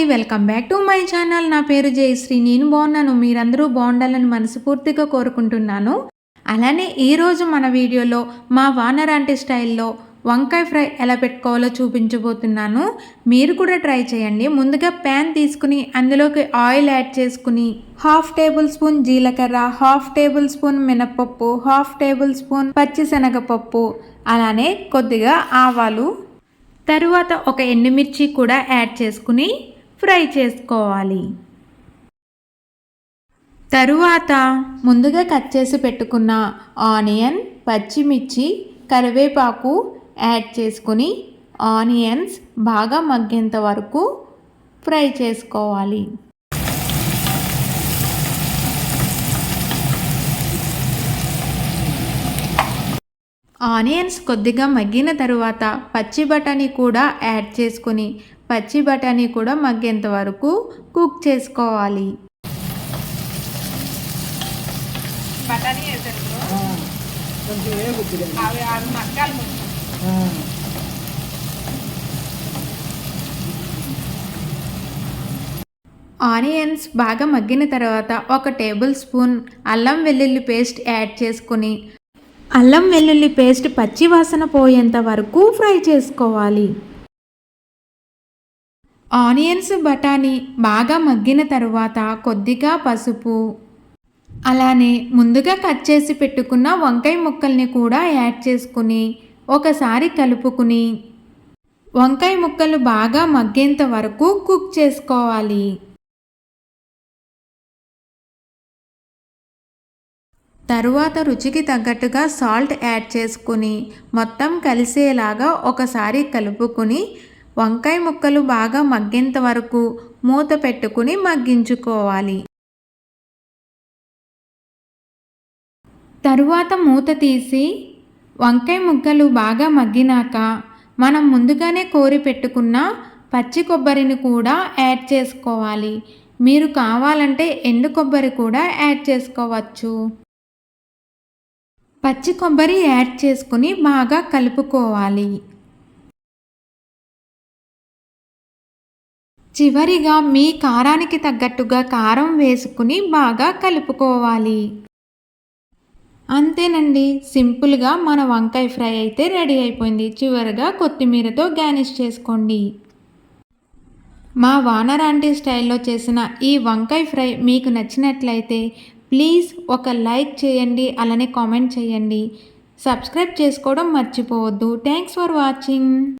Welcome back to my channel. నా పేరు జయశ్రీ. నేను బాగున్నాను. మీరందరూ బాగుండాలని మనస్ఫూర్తిగా కోరుకుంటున్నాను. అలానే ఈరోజు మన వీడియోలో మా వానరాంటి స్టైల్లో వంకాయ ఫ్రై ఎలా పెట్టుకోవాలో చూపించబోతున్నాను. మీరు కూడా ట్రై చేయండి. ముందుగా ప్యాన్ తీసుకుని అందులోకి ఆయిల్ యాడ్ చేసుకుని హాఫ్ టేబుల్ స్పూన్ జీలకర్ర హాఫ్ టేబుల్ స్పూన్ మినపప్పు హాఫ్ టేబుల్ స్పూన్ పచ్చిశనగపప్పు అలానే కొద్దిగా ఆవాలు తరువాత ఒక ఎండుమిర్చి కూడా యాడ్ చేసుకుని ఫ్రై చేసుకోవాలి. తరువాత ముందుగా కట్ చేసి పెట్టుకున్న ఆనియన్ పచ్చిమిర్చి కరివేపాకు యాడ్ చేసుకుని ఆనియన్స్ బాగా మగ్గేంత వరకు ఫ్రై చేసుకోవాలి. ఆనియన్స్ కొద్దిగా మగ్గిన తరువాత పచ్చి బఠానీ కూడా యాడ్ చేసుకుని పచ్చి బఠానీ కూడా మగ్గేంత వరకు కుక్ చేసుకోవాలి. బఠానీ వేసాను కొంచెం వేగుద్ది అవి అవి మగ్గాలి కొంచెం. ఆనియన్స్ బాగా మగ్గిన తర్వాత ఒక టేబుల్ స్పూన్ అల్లం వెల్లుల్లి పేస్ట్ యాడ్ చేసుకుని అల్లం వెల్లుల్లి పేస్ట్ పచ్చి వాసన పోయేంత వరకు ఫ్రై చేసుకోవాలి. ఆనియన్స్ బఠానీ బాగా మగ్గిన తరువాత కొద్దిగా పసుపు. అలానే ముందుగా కట్ చేసి పెట్టుకున్న వంకాయ ముక్కల్ని కూడా యాడ్ చేసుకుని ఒకసారి కలుపుకుని వంకాయ ముక్కలు బాగా మగ్గేంత వరకు కుక్ చేసుకోవాలి. తరువాత రుచికి తగ్గట్టుగా సాల్ట్ యాడ్ చేసుకుని మొత్తం కలిసేలాగా ఒకసారి కలుపుకుని వంకాయ ముక్కలు బాగా మగ్గేంత వరకు మూత పెట్టుకుని మగ్గించుకోవాలి. తరువాత మూత తీసి వంకాయ ముక్కలు బాగా మగ్గినాక మనం ముందుగానే కోరి పెట్టుకున్న పచ్చి కొబ్బరిని కూడా యాడ్ చేసుకోవాలి. మీరు కావాలంటే ఎండు కొబ్బరి కూడా యాడ్ చేసుకోవచ్చు. పచ్చి కొబ్బరి యాడ్ చేసుకుని బాగా కలుపుకోవాలి. చివరిగా మీ కారానికి తగ్గట్టుగా కారం వేసుకుని బాగా కలుపుకోవాలి. అంతేనండి సింపుల్గా మన వంకాయ ఫ్రై అయితే రెడీ అయిపోయింది. చివరిగా కొత్తిమీరతో గార్నిష్ చేసుకోండి. మా వానరాంటి స్టైల్లో చేసిన ఈ వంకాయ ఫ్రై మీకు నచ్చినట్లయితే ప్లీజ్ ఒక లైక్ చేయండి అలానే కామెంట్ చేయండి. సబ్స్క్రైబ్ చేసుకోవడం మర్చిపోవద్దు. Thanks for watching.